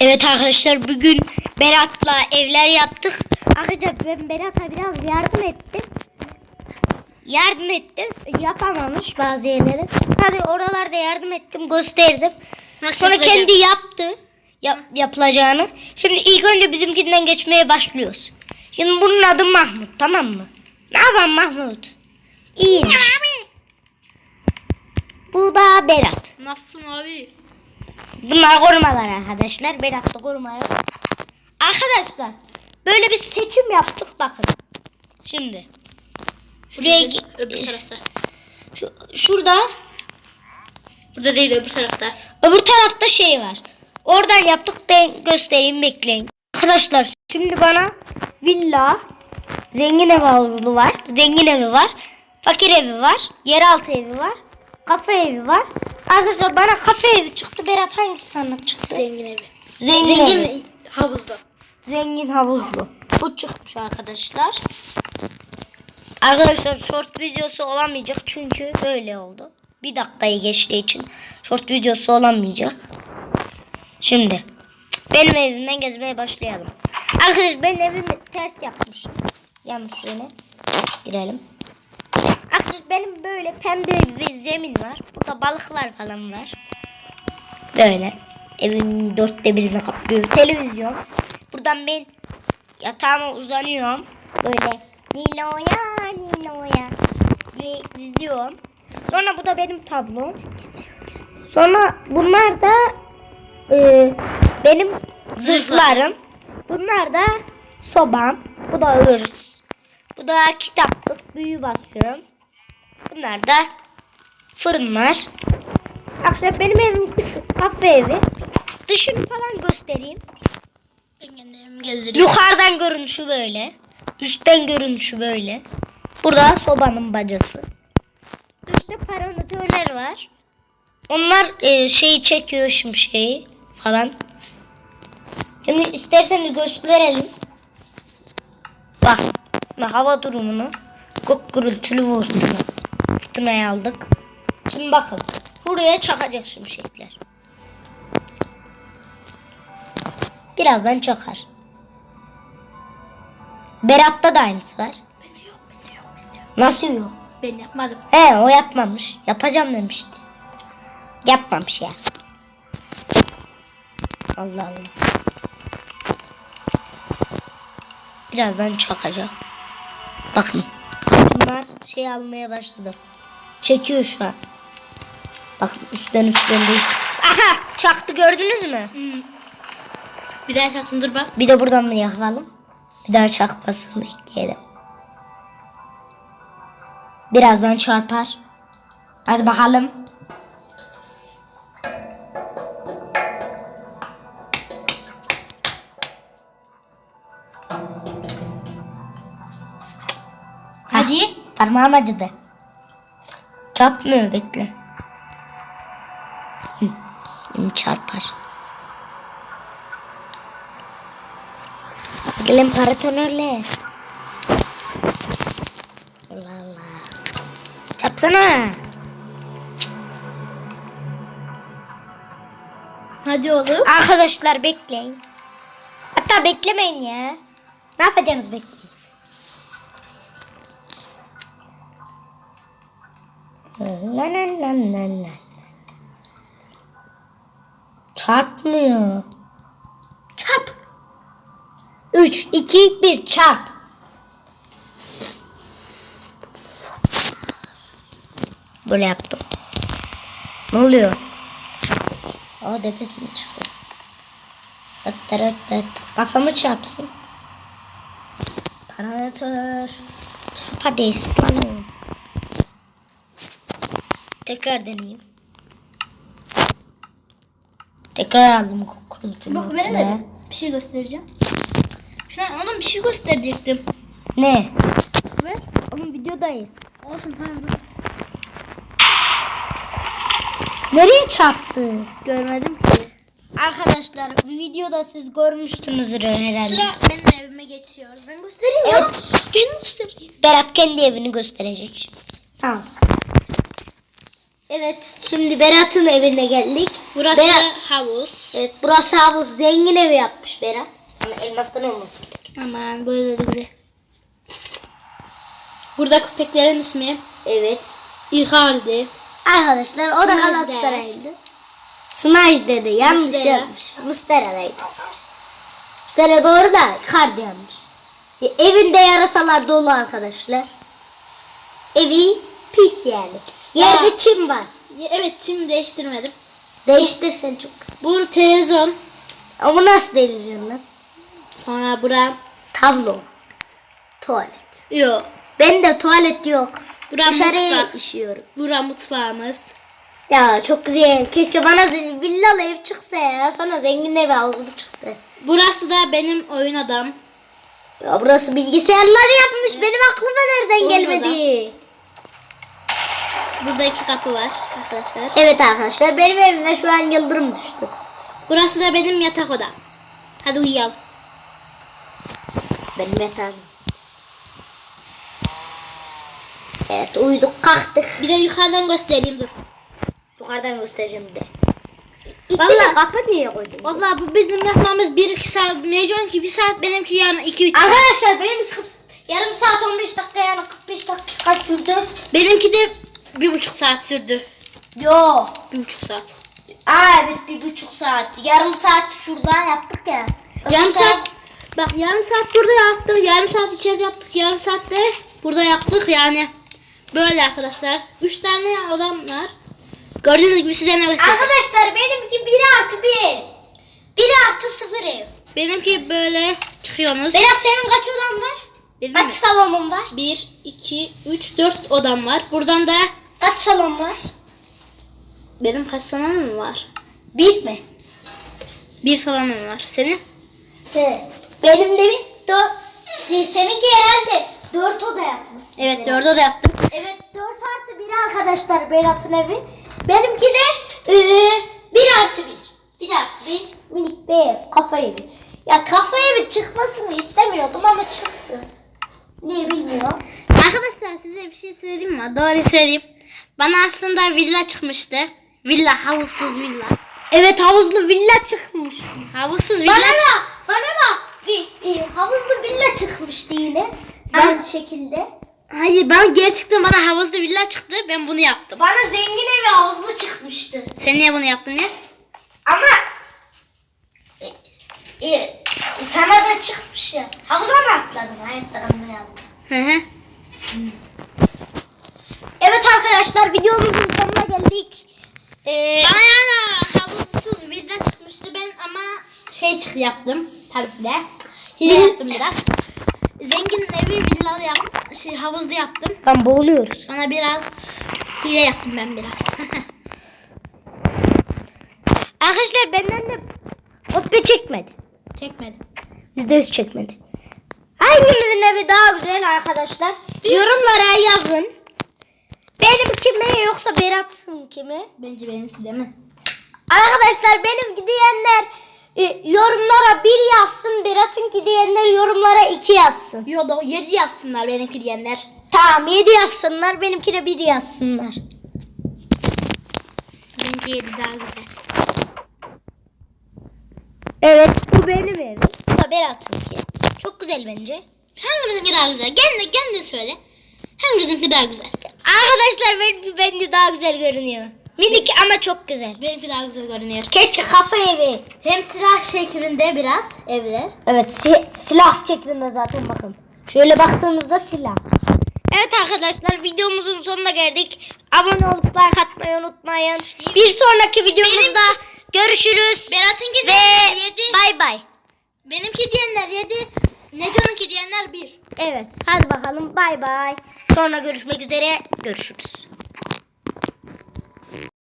Evet arkadaşlar bugün Berat'la evler yaptık. Arkadaşlar ben Berat'a biraz yardım ettim. Yardım ettim. Yapamamış bazı yerleri. Hadi oralarda yardım ettim gösterdim. Nasıl Sonra yapılacak? kendi yaptı. Yap, yapılacağını. Şimdi ilk önce bizimkinden geçmeye başlıyoruz. Şimdi bunun adı Mahmut tamam mı? Ne yapalım Mahmut? İyiymiş. Bu da Berat. Nasılsın abi? Bunlar korumalar arkadaşlar. Berat da koruma yok. Arkadaşlar böyle bir seçim yaptık bakın. Şimdi. Şuraya gi- Öbür tarafta. şu, şurada Burada değil öbür tarafta. öbür tarafta şey var. Oradan yaptık ben göstereyim bekleyin. Arkadaşlar şimdi bana villa, zengin ev havuzlu var, zengin evi var, fakir evi var, yeraltı evi var, kafe evi var. Arkadaşlar bana kafe evi çıktı. Berat hangisi sana çıktı? Zengin evi. Zengin, Zengin evi. havuzda. Zengin havuzlu. Bu çıkmış arkadaşlar. Arkadaşlar short videosu olamayacak çünkü öyle oldu. Bir dakikayı geçtiği için short videosu olamayacak. Şimdi benim evimden gezmeye başlayalım. Arkadaşlar ben evimi ters yapmışım. Yanlış yöne girelim. Arkadaşlar benim böyle pembe bir zemin var. Burada balıklar falan var. Böyle. Evin dörtte birini kaplıyor. Televizyon. Buradan ben yatağıma uzanıyorum. Böyle Nilo'ya Nilo'ya diye izliyorum. Sonra bu da benim tablom. Sonra bunlar da e, benim zırhlarım. Bunlar da sobam. Bu da örs. Bu da kitaplık. Büyü basıyorum. Bunlar da fırınlar. Arkadaşlar benim evim küçük. Kafe evi. Dışını falan göstereyim. Ben kendi evimi gezdireyim. Yukarıdan görünüşü böyle. Üstten görünüşü böyle. Burada sobanın bacası. Üstte paranatörler var. Onlar e, şeyi çekiyor şimşeği falan. Şimdi isterseniz gösterelim. Bak, bak hava durumunu. Gök gürültülü vurduğunu. Fırtınaya aldık. Şimdi bakın. Buraya çakacak şimşekler. Birazdan çakar. Berat'ta da aynısı var. Ben yok, ben yok, ben yok. Nasıl yok? Ben yapmadım. He o yapmamış. Yapacağım demişti. Yapmamış ya. Allah Allah. Birazdan çakacak. Bakın. Bunlar şey almaya başladı. Çekiyor şu an. Bakın üstten üstten değil. Aha çaktı gördünüz mü? Hmm. Bir daha yapacaksın dur bak. Bir de buradan mı yakalım? Bir daha çarpmasını bekleyelim. Birazdan çarpar. Hadi bakalım. Hadi. Parmağım acıdı. Çarpmıyor bekle. Hı, çarpar. Gelin paratonörle. Allah Allah. Çarpsana. Hadi oğlum. Arkadaşlar bekleyin. Hatta beklemeyin ya. Ne yapacaksınız bekleyin. La la la la la. Çarpmıyor. Çarp. 3, 2, 1 çarp. Böyle yaptım. Ne oluyor? O tepesini çıkıyor. Tıt. Kafamı çarpsın. Paranatör. Çarp hadi ıslanıyorum. Tekrar deneyeyim. Tekrar aldım kurultumu. Bak ben de bir şey göstereceğim. Şuna oğlum bir şey gösterecektim. Ne? Ver. Oğlum videodayız. Olsun tamam dur. Nereye çarptı? Görmedim ki. Arkadaşlar videoda siz görmüştünüzdür herhalde. Sıra benim evime geçiyor. Ben göstereyim ya. Evet. Ben göstereyim. Berat kendi evini gösterecek şimdi. Tamam. Evet şimdi Berat'ın evine geldik. Burası Berat. havuz. Evet burası havuz zengin evi yapmış Berat. Ama elmastan olması gerek. Aman böyle de güzel. Burada köpeklerin ismi Evet. Icardi. Arkadaşlar o da Snajder. Galatasaray'dı. Snajder'di yanlış Mustera. yapmış. Mustera'daydı. Mustera doğru da Icardi yanlış. Ya, evinde yarasalar dolu arkadaşlar. Evi pis yani. Yerde çim var. Evet şimdi değiştirmedim. Değiştirsen çok. Bu televizyon. Ama nasıl değiştireceksin lan? Sonra bura. Tablo. Tuvalet. Yok. Ben de tuvalet yok. Bura Dışarıya mutfak. işiyorum. Bura mutfağımız. Ya çok güzel. Keşke bana z- villalı ev çıksa ya. Sana zengin ev havuzlu çıktı. Burası da benim oyun odam. Ya burası bilgisayarlar yapmış. Benim aklıma nereden Oyun gelmedi? Burada iki kapı var arkadaşlar. Evet arkadaşlar benim evime şu an yıldırım düştü. Burası da benim yatak odam. Hadi uyuyalım. Benim yatağım. Evet uyuduk kalktık. Bir de yukarıdan göstereyim dur. Yukarıdan göstereceğim de. Valla kapı niye koydun? Vallahi bu bizim yapmamız 1-2 saat. Mecnun ki 1 saat benimki yarın 2-3 saat. Arkadaşlar benim yarım saat 15 dakika yani 45 dakika sürdü. Benimki de 1,5 saat sürdü. Yo. 1,5 saat. Aa evet bir buçuk saat. Yarım saat şurada yaptık ya. Yarım saat. Bak yarım saat burada yaptık. Yarım saat içeride yaptık. Yarım saat de burada yaptık yani. Böyle arkadaşlar. 3 tane odam var. Gördüğünüz gibi size ne göstereceğim. Arkadaşlar benimki 1 artı 1. 1 artı 0 ev. Benimki böyle çıkıyorsunuz. Berat senin kaç odan var? Benim Kaç salonun var? 1, 2, 3, 4 odam var. Buradan da Kaç salon var? benim kaç salonum var? Bir mi? Bir salonum var. Senin? He. Benim de bir dört. Seninki herhalde 4 oda yapmışsın. Evet. 4 oda yaptım. Evet 4 artı 1 arkadaşlar Berat'ın evi. Benimki de e, 1 artı 1. 1 artı 1 minik bir ev. Kafa evi. Ya kafa evi çıkmasını istemiyordum ama çıktı. Niye bilmiyorum. Arkadaşlar size bir şey söyleyeyim mi? Doğru söyleyeyim. Bana aslında villa çıkmıştı. Villa, havuzsuz villa. Evet havuzlu villa çıkmış. Havuzsuz villa Bana da bana da bir, bir havuzlu villa çıkmıştı yine. Aynı şekilde. Hayır ben gerçekten bana havuzlu villa çıktı. Ben bunu yaptım. Bana zengin evi havuzlu çıkmıştı. Sen niye bunu yaptın ya? Ama e, e, sana da çıkmış ya. Havuza mı atladın? Hayatta kalmayalım. Hı hı. Evet arkadaşlar videomuzun sonuna geldik. Ee, Bana yani havuzsuz villa çıkmıştı ben ama şey çık yaptım tabii ki de. Hile yaptım biraz. Zengin evi villa yaptım. Şey, havuzlu yaptım. ben boğuluyoruz. Sonra biraz hile yaptım ben biraz. Arkadaşlar benden de kopya çekmedi. Çekmedim. Yüzde yüz çekmedi. Hangimizin evi daha güzel arkadaşlar? Yorumlara yazın. Benim kimi yoksa Berat'ın kimi? Bence benimki değil mi? Arkadaşlar benim diyenler e, yorumlara bir yazsın. Berat'ın diyenler yorumlara iki yazsın. Yo da 7 yazsınlar benimki diyenler. Tamam yedi yazsınlar. Benimkine bir yazsınlar. Bence 7 daha güzel. Evet bu benim evim. Bu da Berat'ınki. Çok güzel bence. Hangimizinki daha güzel? Gel de, gel de söyle. Hangimizinki daha güzel? Arkadaşlar benimki bence daha güzel görünüyor. Minik ama çok güzel. Benimki daha güzel görünüyor. Keşke kafa evi. Hem silah şeklinde biraz evler. Evet si- silah şeklinde zaten bakın. Şöyle baktığımızda silah. Evet arkadaşlar videomuzun sonuna geldik. Abone olup like atmayı unutmayın. Bir sonraki videomuzda görüşürüz. Berat'ınki Ve diyenler 7. bay bay. Benimki diyenler 7. Neco'nunki diyenler 1. Evet hadi bakalım bay bay. Sonra görüşmek üzere. Görüşürüz.